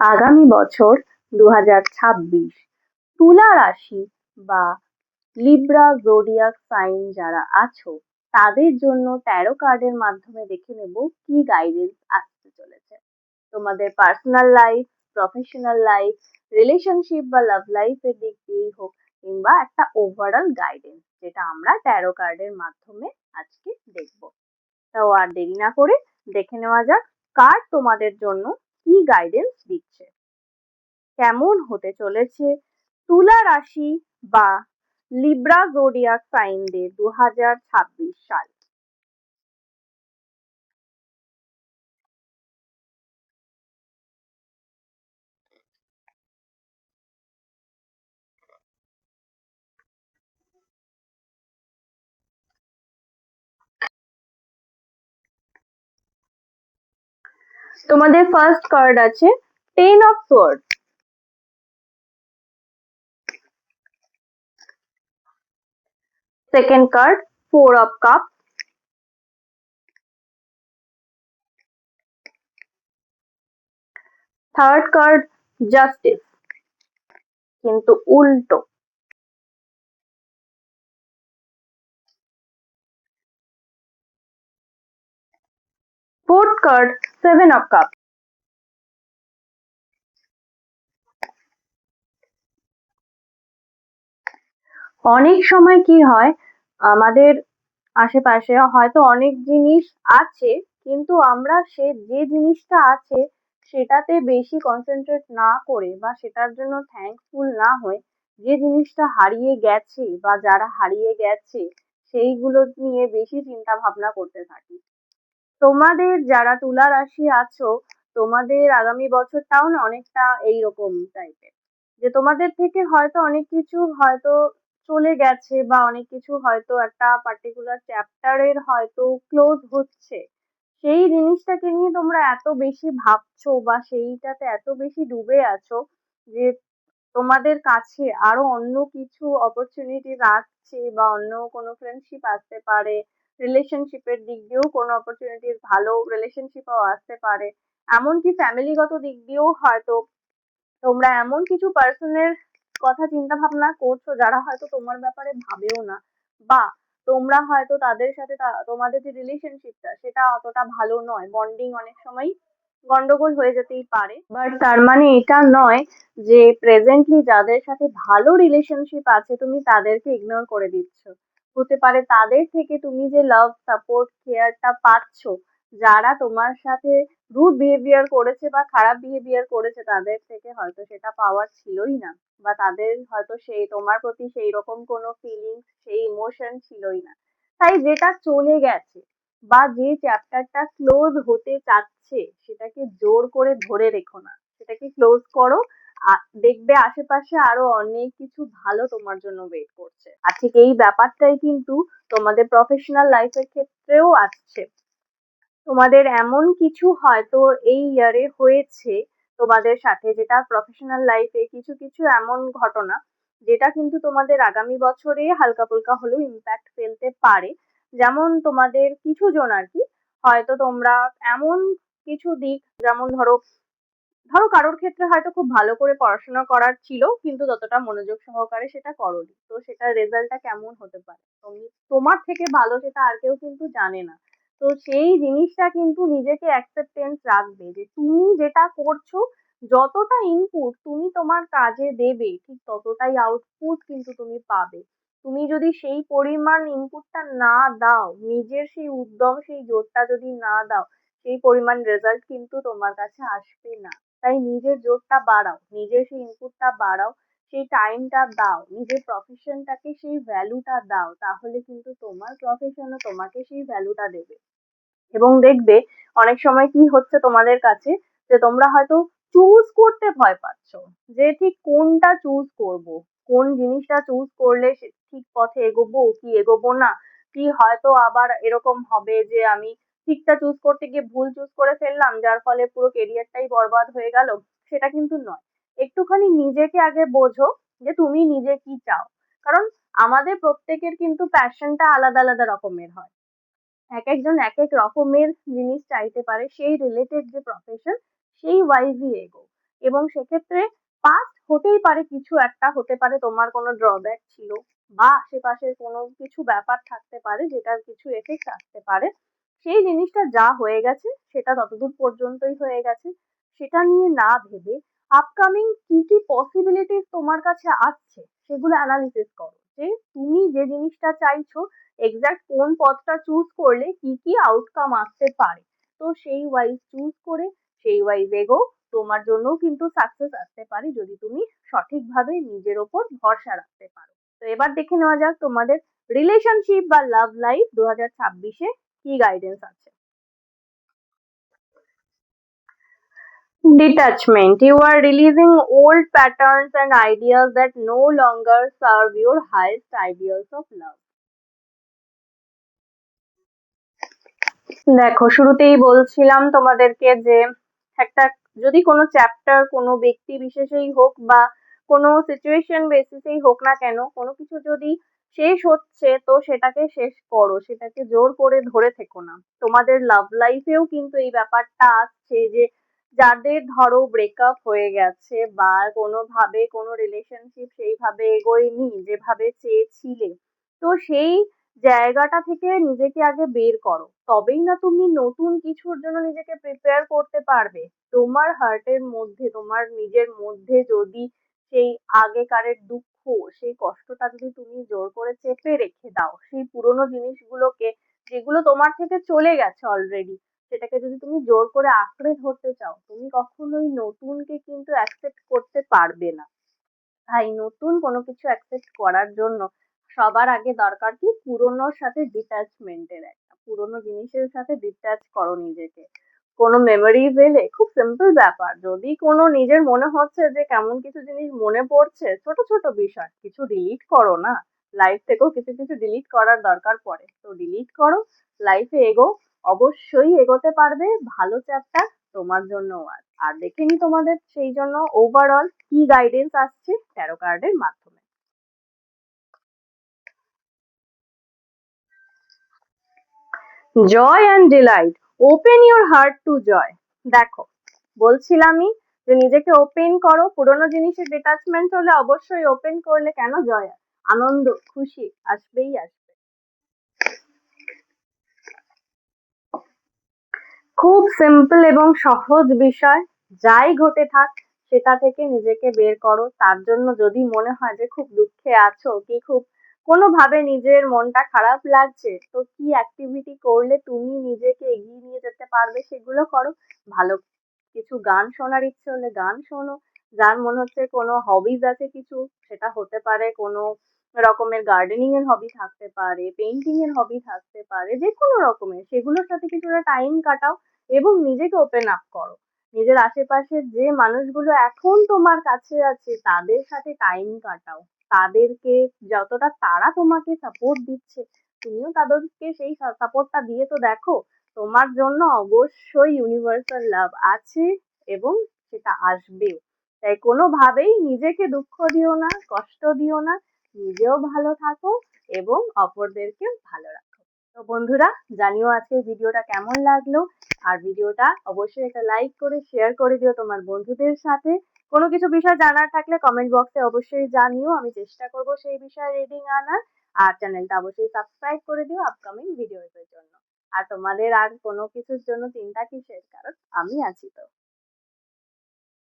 আগামী বছর দু ছাব্বিশ। তুলা রাশি বা লিব্রা জোডিয়াক সাইন যারা আছো, তাদের জন্য ট্যারো কার্ডের মাধ্যমে দেখে নেব কি গাইডেন্স আসতে চলেছে। তোমাদের personal life professional life relationship বা লাভ লাইফের দিক দিয়েই হোক কিংবা একটা ওভারঅল গাইডেন্স যেটা আমরা ট্যারো কার্ডের মাধ্যমে আজকে দেখব। তাও আর দেরি না করে দেখে নেওয়া যাক কার্ড তোমাদের জন্য কি গাইডেন্স দিচ্ছে? কেমন হতে চলেছে? তুলা রাশি বা লিব্রা জোডিয়াক সাইনদের দু হাজার ছাব্বিশ সাল। তোমাদের ফার্স্ট কার্ড আছে ten of sword second card four of cup third card justice কিন্তু উল্টো। Fourth card seven of cup অনেক সময় কি হয়, আমাদের আশেপাশে হয়তো অনেক জিনিস আছে, কিন্তু আমরা সে, যে জিনিসটা আছে সেটাতে বেশি কনসেন্ট্রেট না করে বা সেটার জন্য থ্যাঙ্কফুল না হয়ে যে জিনিসটা হারিয়ে গেছে বা যারা হারিয়ে গেছে, সেইগুলো নিয়ে বেশি চিন্তা ভাবনা করতে থাকি। তোমাদের যারা তুলা রাশি আছো, তোমাদের আগামী বছরটাও না অনেকটা এইরকম টাইপের যে তোমাদের থেকে হয়তো অনেক কিছু হয়তো চলে গেছে বা অনেক কিছু হয়তো একটা পার্টিকুলার চ্যাপ্টারের হয়তো ক্লোজ হচ্ছে। সেই জিনিসটাকে নিয়ে তোমরা এত বেশি ভাবছ বা সেইটাতে এত বেশি ডুবে আছো যে তোমাদের কাছে আরও অন্য কিছু অপরচুনিটি আসছে বা অন্য কোনো ফ্রেন্ডশিপ আসতে পারে রিলেশনশিপের দিক দিয়েও কোনো অপরচুনিটি ভালো রিলেশনশিপও আসতে পারে। এমনকি ফ্যামিলিগত দিক দিয়েও হয়তো তোমরা এমন কিছু পার্সনের কথা চিন্তা ভাবনা করছ যারা হয়তো তোমার ব্যাপারে ভাবেও না। বা তোমরা হয়তো তাদের সাথে তোমাদের যে রিলেশনশিপটা সেটা অতটা ভালো নয়। বন্ডিং অনেক সময় গন্ডগোল হয়ে যেতেই পারে। বাট তার মানে এটা নয় যে প্রেজেন্টলি যাদের সাথে ভালো রিলেশনশিপ আছে, তুমি তাদেরকে ইগনোর করে দিচ্ছ। হতে পারে, তাদের থেকে তুমি যে লাভ সাপোর্ট কেয়ারটা পাচ্ছ, যারা তোমার সাথে রুড বিহেভিয়ার করেছে বা খারাপ বিহেভিয়ার করেছে, তাদের থেকে হয়তো সেটা পাওয়ার ছিলই না, বা তাদের হয়তো সেই, তোমার প্রতি সেই রকম কোনো ফিলিংস সেই ইমোশন ছিলই না। তাই যেটা চলে গেছে, বা যে চ্যাপ্টারটা ক্লোজ হতে চাচ্ছে, সেটাকে জোর করে ধরে রেখো না। সেটাকে ক্লোজ করো দেখবে আশেপাশে আরও অনেক কিছু ভালো তোমার জন্য ওয়েট করছে। আর ঠিক এই ব্যাপারটাই কিন্তু তোমাদের প্রফেশনাল লাইফের ক্ষেত্রেও আসছে। তোমাদের এমন কিছু হয়তো এই ইয়ারে হয়েছে তোমাদের সাথে যেটা প্রফেশনাল লাইফে কিছু কিছু এমন ঘটনা যেটা কিন্তু তোমাদের আগামী বছরে হালকা ফুলকা হলেও ইম্প্যাক্ট ফেলতে পারে। যেমন তোমাদের কিছু জন আর কি, হয়তো তোমরা এমন কিছু দিক, যেমন ধরো ধরো কারোর ক্ষেত্রে হয়তো খুব ভালো করে পড়াশোনা করার ছিল, কিন্তু ততটা মনোযোগ সহকারে সেটা করোনি। তো সেটার রেজাল্টটা কেমন হতে পারে? তুমি, তোমার থেকে ভালো সেটা আর কেউ কিন্তু জানে না। তো সেই জিনিসটা কিন্তু নিজেকে অ্যাকসেপ্টেন্স রাখবে যে তুমি যেটা করছ, যতটা ইনপুট তুমি তোমার কাজে দেবে, ঠিক ততটাই আউটপুট কিন্তু তুমি পাবে। তুমি যদি সেই পরিমাণ ইনপুটটা না দাও, নিজের সেই উদ্যম, সেই জোরটা যদি না দাও, সেই পরিমাণ রেজাল্ট কিন্তু তোমার কাছে আসবে না। তাই নিজের জোরটা বাড়াও, নিজের সেই ইনপুটটা বাড়াও, সেই টাইমটা দাও, নিজের প্রফেশনটাকে সেই ভ্যালুটা দাও, তাহলে কিন্তু তোমার প্রফেশনও তোমাকে সেই ভ্যালুটা দেবে। এবং দেখবে অনেক সময় কি হচ্ছে তোমাদের কাছে, যে তোমরা হয়তো চুজ করতে ভয় পাচ্ছ, যে ঠিক কোনটা চুজ করব, কোন জিনিসটা চুজ করলে ঠিক পথে এগোবো, কি এগোবো না, কি হয়তো আবার এরকম হবে যে আমি ঠিকটা চুজ করতে গিয়ে ভুল চুজ করে ফেললাম, যার ফলে পুরো কেরিয়ারটাই বরবাদ হয়ে গেল, সেটা কিন্তু নয়। একটুখানি নিজেকে আগে বোঝো যে তুমি নিজে কি চাও। কারণ আমাদের প্রত্যেকের কিন্তু প্যাশনটা আলাদা আলাদা রকমের হয়। এক একজন এক এক রকমের জিনিস চাইতে পারে, সেই রিলেটেড যে প্রফেশন সেই ওয়াইজই এগো। এবং সেক্ষেত্রে পাস্ট হতেই পারে, কিছু একটা হতে পারে, তোমার কোনো ড্রব্যাক ছিল, বা আশেপাশের কোনো কিছু ব্যাপার থাকতে পারে, যেটার কিছু এফেক্ট আসতে পারে। সেই জিনিসটা যা হয়ে গেছে সেটা ততদূর পর্যন্তই হয়ে গেছে। সেটা নিয়ে না ভেবে আপকামিং কি কি পসিবিলিটিস তোমার কাছে আসছে সেগুলো অ্যানালিসিস করো। যে তুমি যে জিনিসটা চাইছো এক্সাক্ট কোন পথটা চুজ করলে কি কি আউটকাম আসতে পারে। তো সেই ওয়াইজ চুজ করে, সেই ওয়াইজ এগো। তোমার জন্যও কিন্তু সাকসেস আসতে পারে যদি তুমি সঠিকভাবে নিজের ওপর ভরসা রাখতে পারো। তো এবার দেখে নেওয়া যাক তোমাদের রিলেশনশিপ বা লাভ লাইফ দু হাজার ছাব্বিশে কি গাইডেন্স আছে? Detachment you are releasing old pattern and ideas that no longer serve your highest ideas of love দেখো, শুরুতেই বলছিলাম তোমাদেরকে যে একটা, যদি কোনো চ্যাপ্টার কোনো ব্যক্তি বিশেষেই হোক বা কোনো সিচুয়েশন বেসিসেই হোক না কেন, কোনো কিছু যদি শেষ হচ্ছে, তো সেটাকে শেষ করো, সেটাকে জোর করে ধরে থেকো না। তোমাদের লাভ লাইফেও কিন্তু এই ব্যাপারটা আসছে যে, যাদের ধরো ব্রেকআপ হয়ে গেছে বা কোনোভাবে কোনো রিলেশনশিপ সেইভাবে এগোয়নি, যেভাবে চেয়েছিলে, তো সেই জায়গাটা থেকে নিজেকে আগে বের করো। তবেই না তুমি নতুন কিছুর জন্য নিজেকে প্রিপেয়ার করতে পারবে। তোমার হার্টের মধ্যে, তোমার নিজের মধ্যে যদি সেই আগেকারের দুঃখ, সেই কষ্টটা যদি তুমি জোর করে চেপে রেখে দাও, সেই পুরোনো জিনিসগুলোকে, যেগুলো তোমার থেকে চলে গেছে অলরেডি সেটাকে যদি তুমি জোর করে আঁকড়ে ধরতে চাও, তুমি কখনোই নতুনকে কিন্তু অ্যাকসেপ্ট করতে পারবে না। তাই নতুন কোনো কিছু অ্যাকসেপ্ট করার জন্য সবার আগে দরকার কি? পুরোনোর সাথে ডিট্যাচমেন্টের একটা, পুরোনো জিনিসের সাথে ডিট্যাচ করো নিজেকে। কোনো মেমোরিজ এলে খুব সিম্পল ব্যাপার। যদি কোনো নিজের মনে হচ্ছে যে কেমন কিছু জিনিস মনে পড়ছে, ছোট ছোট বিষয়, কিছু ডিলিট করো না। লাইফ থেকেও কিছু কিছু ডিলিট করার দরকার পড়ে। তো ডিলিট করো লাইফে এগো, অবশ্যই এগোতে পারবে, ভালো চ্যাপ্টার তোমার জন্য আর। দেখে নি তোমাদের সেই জন্য ওভারঅল কি গাইডেন্স আসছে ট্যারো কার্ডের মাধ্যমে। Joy and delight open your heart to joy দেখো, বলছিলামই যে নিজেকে ওপেন করো, পুরোনো জিনিসের ডিটাচমেন্ট হলে অবশ্যই ওপেন করলে কেন জয় আনন্দ, খুশি আসবেই আসবে। খুব সিম্পল এবং সহজ বিষয়, যাই ঘটে থাক, সেটা থেকে নিজেকে বের করো। তার জন্য যদি মনে হয় যে খুব দুঃখে আছো, কি খুব কোনোভাবে নিজের মনটা খারাপ লাগছে? তো কি অ্যাক্টিভিটি করলে তুমি নিজেকে এগিয়ে নিয়ে যেতে পারবে সেগুলো করো। ভালো কিছু গান শোনার ইচ্ছে হলে গান শোনো। যার মনে হচ্ছে কোনো হবিজ আছে কিছু, সেটা হতে পারে কোনো রকমের গার্ডেনিং এর হবি থাকতে পারে পেন্টিং এর হবি থাকতে পারে যে কোনো রকমের। সেগুলোর সাথে কিছুটা টাইম কাটাও এবং নিজেকে ওপেন আপ করো। নিজের আশেপাশের যে মানুষগুলো এখন তোমার কাছে আছে, তাদের সাথে টাইম কাটাও। তাদেরকে যতটা তারা তোমাকে সাপোর্ট দিচ্ছে, তুমিও তাদেরকে সেই সাপোর্টটা দিয়ে তো দেখো, তোমার জন্য অবশ্যই ইউনিভার্সাল লাভ আছে এবং সেটা আসবে তাই কোনোভাবেই নিজেকে দুঃখ দিও না, কষ্ট দিও না, নিজেও ভালো থাকো এবং অপরদেরকে ভালো রাখো। তো বন্ধুরা, জানিও আজকের ভিডিওটা কেমন লাগল। আর ভিডিওটা অবশ্যই একটা লাইক করে শেয়ার করে দিও তোমার বন্ধুদের সাথে। কোনো কিছু বিষয় জানার থাকলে কমেন্ট বক্সে অবশ্যই জানিও। আমি চেষ্টা করব সেই বিষয়ে রিডিং আনার। আর চ্যানেলটা অবশ্যই সাবস্ক্রাইব করে দিও আপকামিং ভিডিওসের জন্য। আর তোমাদের আর কোনো কিছুর জন্য চিন্তা কিসের? কারণ আমি আছি তো।